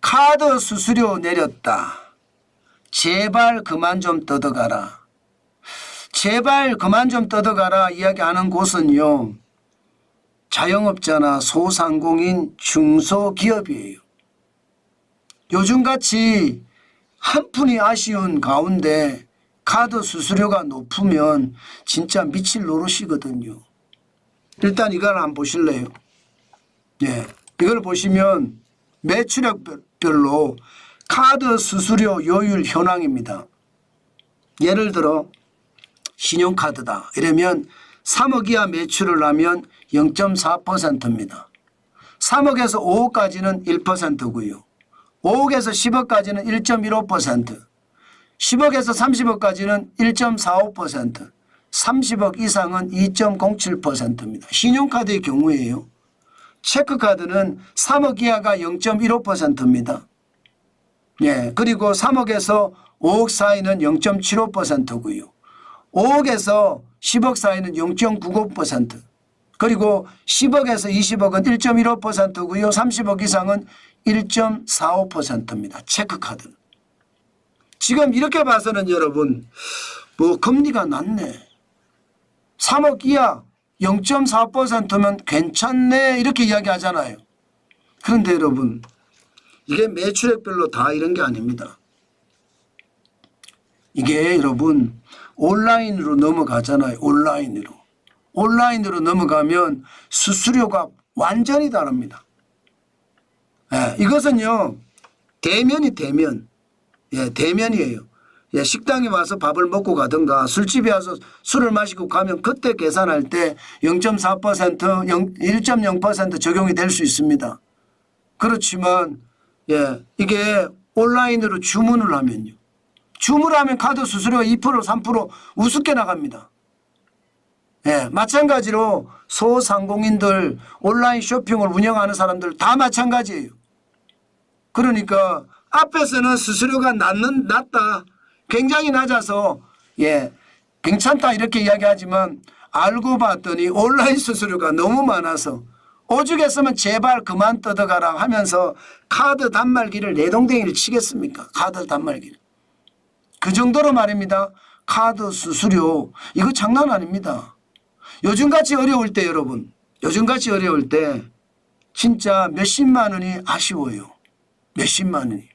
카드 수수료 내렸다. 제발 그만 좀 떠들어가라. 제발 그만 좀 떠들어가라 이야기하는 곳은요. 자영업자나 소상공인 중소기업이에요. 요즘같이 한 푼이 아쉬운 가운데 카드 수수료가 높으면 진짜 미칠 노릇이거든요. 일단 이걸 한번 보실래요? 예. 이걸 보시면 매출액별 로 카드 수수료 요율 현황입니다. 예를 들어 신용카드다. 이러면 3억 이하 매출을 하면 0.4%입니다. 3억에서 5억까지는 1%고요. 5억에서 10억까지는 1.15%, 10억에서 30억까지는 1.45%, 30억 이상은 2.07%입니다. 신용카드의 경우에요. 체크카드는 3억 이하가 0.15%입니다. 예, 그리고 3억에서 5억 사이는 0.75%고요. 5억에서 10억 사이는 0.95%. 그리고 10억에서 20억은 1.15%고요. 30억 이상은 1.45%입니다. 체크카드. 지금 이렇게 봐서는 여러분 뭐 금리가 낮네. 3억 이하 0.4%면 괜찮네 이렇게 이야기하잖아요. 그런데 여러분 이게 매출액별로 다 이런 게 아닙니다. 이게 여러분 온라인으로 넘어가잖아요. 온라인으로. 온라인으로 넘어가면 수수료가 완전히 다릅니다. 예, 이것은요 대면이 대면, 예, 대면이에요. 예, 식당에 와서 밥을 먹고 가든가 술집에 와서 술을 마시고 가면 그때 계산할 때 0.4% 0, 1.0% 적용이 될 수 있습니다. 그렇지만 예, 이게 온라인으로 주문을 하면요. 주문을 하면 카드 수수료가 2% 3% 우습게 나갑니다. 예, 마찬가지로 소상공인들 온라인 쇼핑을 운영하는 사람들 다 마찬가지예요. 그러니까 앞에서는 수수료가 낮는 낮다. 굉장히 낮아서 예, 괜찮다 이렇게 이야기하지만 알고 봤더니 온라인 수수료가 너무 많아서 오죽했으면 제발 그만 떠들어가라 하면서 카드 단말기를 내동댕이를 치겠습니까? 카드 단말기를. 그 정도로 말입니다. 카드 수수료 이거 장난 아닙니다. 요즘같이 어려울 때 여러분 요즘같이 어려울 때 진짜 몇십만 원이 아쉬워요. 몇십만 원이.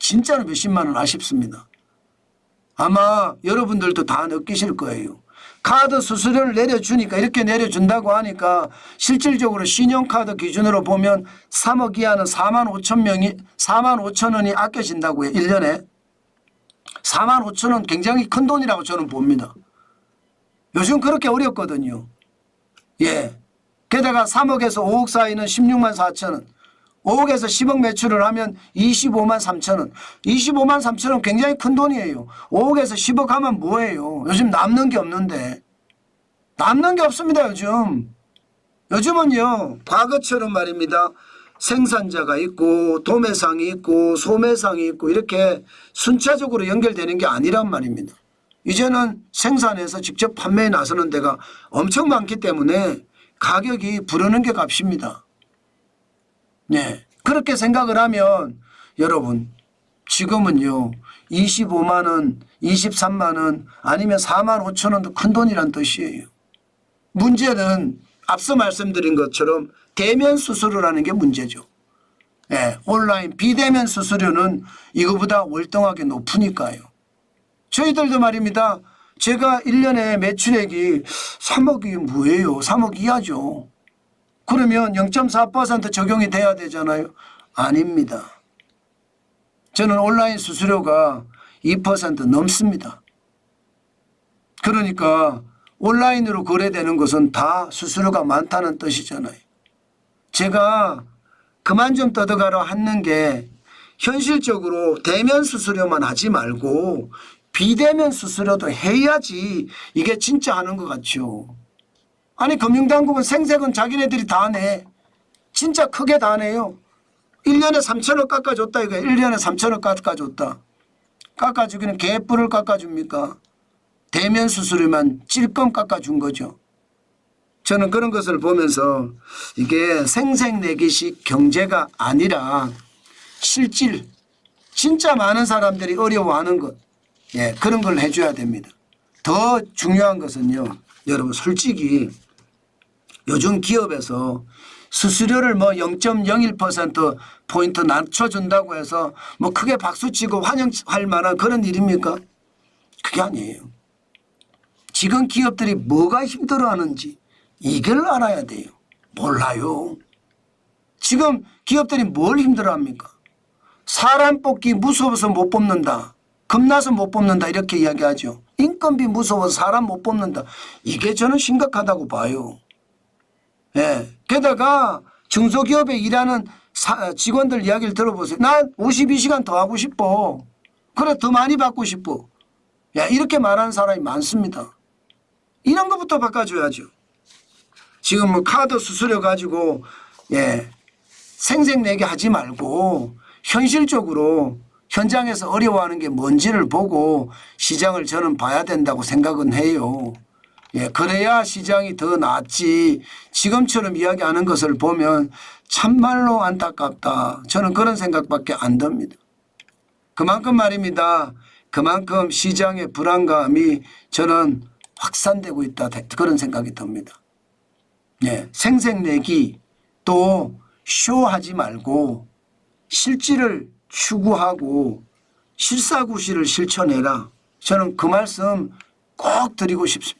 진짜로 몇십만 원 아쉽습니다. 아마 여러분들도 다 느끼실 거예요. 카드 수수료를 내려주니까 이렇게 내려준다고 하니까 실질적으로 신용카드 기준으로 보면 3억 이하는 4만 5천 명이 4만 5천 원이 아껴진다고요. 1년에. 4만 5천 원 굉장히 큰 돈이라고 저는 봅니다. 요즘 그렇게 어렵거든요. 예. 게다가 3억에서 5억 사이는 16만 4천 원. 5억에서 10억 매출을 하면 25만 3천 원. 25만 3천 원 굉장히 큰 돈이에요. 5억에서 10억 하면 뭐예요? 요즘 남는 게 없는데. 남는 게 없습니다, 요즘. 요즘은요, 과거처럼 말입니다. 생산자가 있고, 도매상이 있고, 소매상이 있고, 이렇게 순차적으로 연결되는 게 아니란 말입니다. 이제는 생산해서 직접 판매에 나서는 데가 엄청 많기 때문에 가격이 부르는 게 값입니다. 네. 그렇게 생각을 하면 여러분 지금은요 25만 원, 23만 원 아니면 4만 5천 원도 큰 돈이란 뜻이에요. 문제는 앞서 말씀드린 것처럼 대면 수수료라는 게 문제죠. 예, 온라인 비대면 수수료는 이거보다 월등하게 높으니까요. 저희들도 말입니다. 제가 1년에 매출액이 3억이 뭐예요? 3억 이하죠. 그러면 0.4% 적용이 돼야 되잖아요. 아닙니다. 저는 온라인 수수료가 2% 넘습니다. 그러니까 온라인으로 거래되는 것은 다 수수료가 많다는 뜻이잖아요. 제가 그만 좀 떠들어가라 하는 게 현실적으로 대면 수수료만 하지 말고 비대면 수수료도 해야지 이게 진짜 하는 것 같죠. 아니 금융당국은 생색은 자기네들이 다 내. 진짜 크게 다 내요. 1년에 3천억 깎아줬다 이거 1년에 3천억 깎아줬다. 깎아주기는 개뿔을 깎아줍니까? 대면 수수료만 찔끔 깎아준 거죠. 저는 그런 것을 보면서 이게 생색내기식 경제가 아니라 실질 진짜 많은 사람들이 어려워하는 것 예, 그런 걸 해줘야 됩니다. 더 중요한 것은요. 여러분 솔직히 요즘 기업에서 수수료를 뭐 0.01% 포인트 낮춰준다고 해서 뭐 크게 박수치고 환영할 만한 그런 일입니까? 그게 아니에요. 지금 기업들이 뭐가 힘들어하는지 이걸 알아야 돼요. 몰라요. 지금 기업들이 뭘 힘들어합니까? 사람 뽑기 무서워서 못 뽑는다. 겁나서 못 뽑는다 이렇게 이야기하죠. 인건비 무서워서 사람 못 뽑는다. 이게 저는 심각하다고 봐요. 예. 게다가 중소기업에 일하는 사- 직원들 이야기를 들어보세요. 난 52시간 더 하고 싶어. 그래 더 많이 받고 싶어. 야 이렇게 말하는 사람이 많습니다. 이런 것부터 바꿔줘야죠. 지금 뭐 카드 수수료 가지고 예 생색내게 하지 말고 현실적으로 현장에서 어려워하는 게 뭔지를 보고 시장을 저는 봐야 된다고 생각은 해요. 예, 그래야 시장이 더 낫지. 지금처럼 이야기하는 것을 보면 참말로 안타깝다. 저는 그런 생각밖에 안 듭니다. 그만큼 말입니다. 그만큼 시장의 불안감이 저는 확산되고 있다. 그런 생각이 듭니다. 예, 생색내기 또 쇼하지 말고 실질을 추구하고 실사구시를 실천해라. 저는 그 말씀 꼭 드리고 싶습니다.